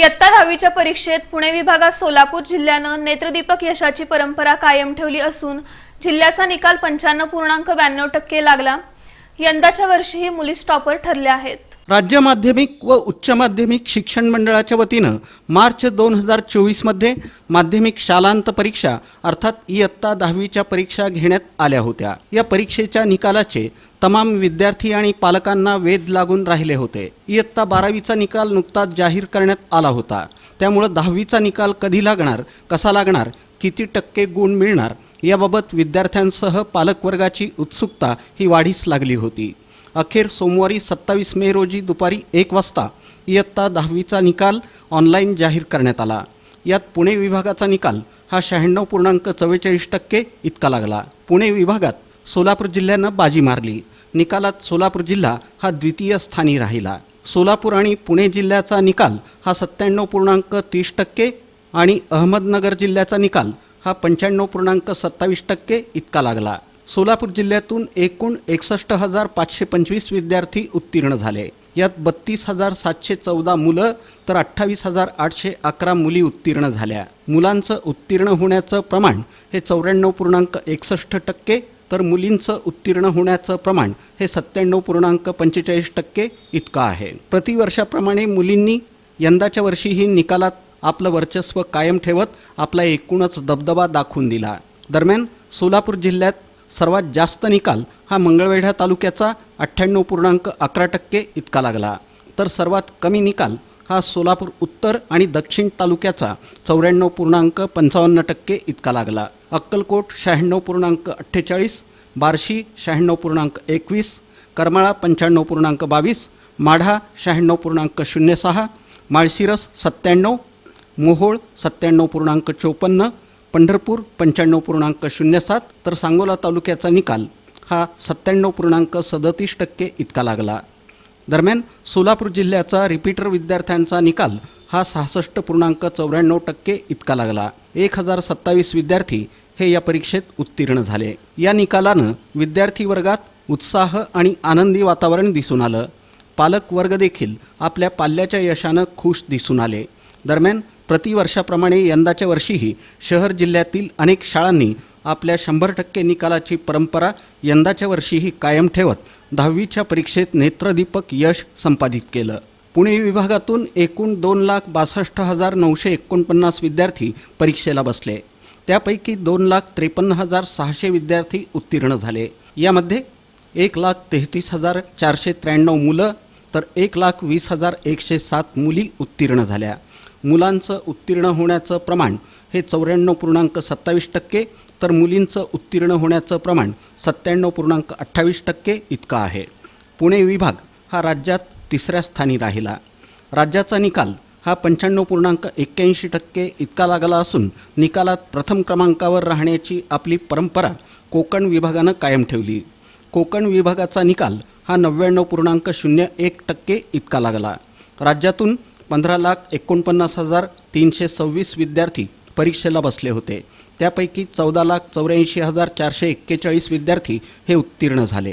इयत्ता दहावीच्या परीक्षेत पुणे विभागात सोलापूर जिल्ह्यानं नेत्रदीपक यशाची परंपरा कायम ठेवली असून जिल्ह्याचा निकाल पंच्याण्णव पूर्णांक ब्याण्णव टक्के लागला. यंदाच्या वर्षीही मुली स्टॉपर ठरल्या आहेत. राज्य माध्यमिक व उच्च माध्यमिक शिक्षण मंडळाच्या वतीनं मार्च दोन हजार चोवीसमध्ये माध्यमिक शालांत परीक्षा अर्थात इयत्ता दहावीच्या परीक्षा घेण्यात आल्या होत्या. या परीक्षेच्या निकालाचे तमाम विद्यार्थी आणि पालकांना वेध लागून राहिले होते. इयत्ता बारावीचा निकाल नुकताच जाहीर करण्यात आला होता. त्यामुळं दहावीचा निकाल कधी लागणार कसा लागणार किती टक्के गुण मिळणार याबाबत विद्यार्थ्यांसह पालकवर्गाची उत्सुकता ही वाढीस लागली होती. अखेर सोमवारी सत्तावीस मे रोजी दुपारी एक वाजता इयत्ता दहावीचा निकाल ऑनलाईन जाहीर करण्यात आला. यात पुणे विभागाचा निकाल हा शहाण्णव पूर्णांक चव्वेचाळीस टक्के इतका लागला. पुणे विभागात सोलापूर जिल्ह्यानं बाजी मारली. निकालात सोलापूर जिल्हा हा द्वितीय स्थानी राहिला. सोलापूर आणि पुणे जिल्ह्याचा निकाल हा सत्त्याण्णव पूर्णांक तीस टक्के आणि अहमदनगर जिल्ह्याचा निकाल हा पंच्याण्णव पूर्णांक सत्तावीस टक्के इतका लागला. सोलापूर जिल्ह्यातून एकूण एकसष्ट हजार पाचशे पंचवीस विद्यार्थी उत्तीर्ण झाले. यात बत्तीस हजार सातशे चौदा मुलं तर अठ्ठावीस हजार आठशे अकरा मुली उत्तीर्ण झाल्या. मुलांचं उत्तीर्ण होण्याचं प्रमाण हे चौऱ्याण्णव पूर्णांक एकसष्ट टक्के तर मुलींचं उत्तीर्ण होण्याचं प्रमाण हे सत्त्याण्णव पूर्णांक पंचेचाळीस टक्के इतकं आहे. प्रतिवर्षाप्रमाणे मुलींनी यंदाच्या वर्षीही निकालात आपलं वर्चस्व कायम ठेवत आपला एकूणच दबदबा दाखवून दिला. दरम्यान सोलापूर जिल्ह्यात सर्वात जास्त निकाल हा मंगळवेढा तालुक्याचा अठ्ठ्याण्णव पूर्णांक अकरा टक्के इतका लागला. तर सर्वात कमी निकाल हा सोलापूर उत्तर आणि दक्षिण तालुक्याचा चौऱ्याण्णव पूर्णांक पंचावन्न टक्के इतका लागला. अक्कलकोट शहाण्णव पूर्णांक अठ्ठेचाळीस बार्शी शहाण्णव पूर्णांक एकवीस करमाळा पंच्याण्णव पूर्णांक बावीस माढा शहाण्णव पूर्णांक शून्य सहा माळशिरस सत्त्याण्णव मोहोळ सत्त्याण्णव पूर्णांक चोपन्न पंढरपूर पंच्याण्णव पूर्णांक शून्य सात तर सांगोला तालुक्याचा निकाल हा सत्त्याण्णव पूर्णांक सदतीस टक्के इतका लागला. दरम्यान सोलापूर जिल्ह्याचा रिपीटर विद्यार्थ्यांचा निकाल हा सहासष्ट पूर्णांक चौऱ्याण्णव टक्के इतका लागला. एक हजार सत्तावीस विद्यार्थी हे या परीक्षेत उत्तीर्ण झाले. या निकालानं विद्यार्थी वर्गात उत्साह आणि आनंदी वातावरण दिसून आलं. पालक वर्ग देखील आपल्या पाल्याच्या यशानं खुश दिसून आले. दरम्यान प्रतिवर्षाप्रमाणे यंदाच्या वर्षीही शहर जिल्ह्यातील अनेक शाळांनी आपल्या शंभर टक्के निकालाची परंपरा यंदाच्या वर्षीही कायम ठेवत दहावीच्या परीक्षेत नेत्रदीपक यश संपादित केलं. पुणे विभागातून एकूण दोन लाख बासष्ट हजार नऊशे एकोणपन्नास विद्यार्थी परीक्षेला बसले. त्यापैकी दोन लाख त्रेपन्न हजार सहाशे विद्यार्थी उत्तीर्ण झाले. यामध्ये एक लाख तेहतीस हजार चारशे त्र्याण्णव मुलं तर एक लाख वीस हजार एकशे सात मुली उत्तीर्ण झाल्या. मुलांचं उत्तीर्ण होण्याचं प्रमाण हे चौऱ्याण्णव पूर्णांक सत्तावीस टक्के तर मुलींचं उत्तीर्ण होण्याचं प्रमाण सत्त्याण्णव पूर्णांक अठ्ठावीस टक्के इतकं आहे. पुणे विभाग हा राज्यात तिसऱ्या स्थानी राहिला. राज्याचा निकाल हा पंच्याण्णव पूर्णांक एक्क्याऐंशी टक्के इतका लागला असून निकालात प्रथम क्रमांकावर राहण्याची आपली परंपरा कोकण विभागानं कायम ठेवली. कोकण विभागाचा निकाल हा नव्याण्णव पूर्णांक शून्य एक टक्के इतका लागला. राज्यातून पंधरा लाख एकोणपन्नास हजार तीनशे सव्वीस विद्यार्थी परीक्षेला बसले होते. त्यापैकी चौदा लाख चौऱ्याऐंशी हजार चारशे एक्केचाळीस विद्यार्थी हे उत्तीर्ण झाले.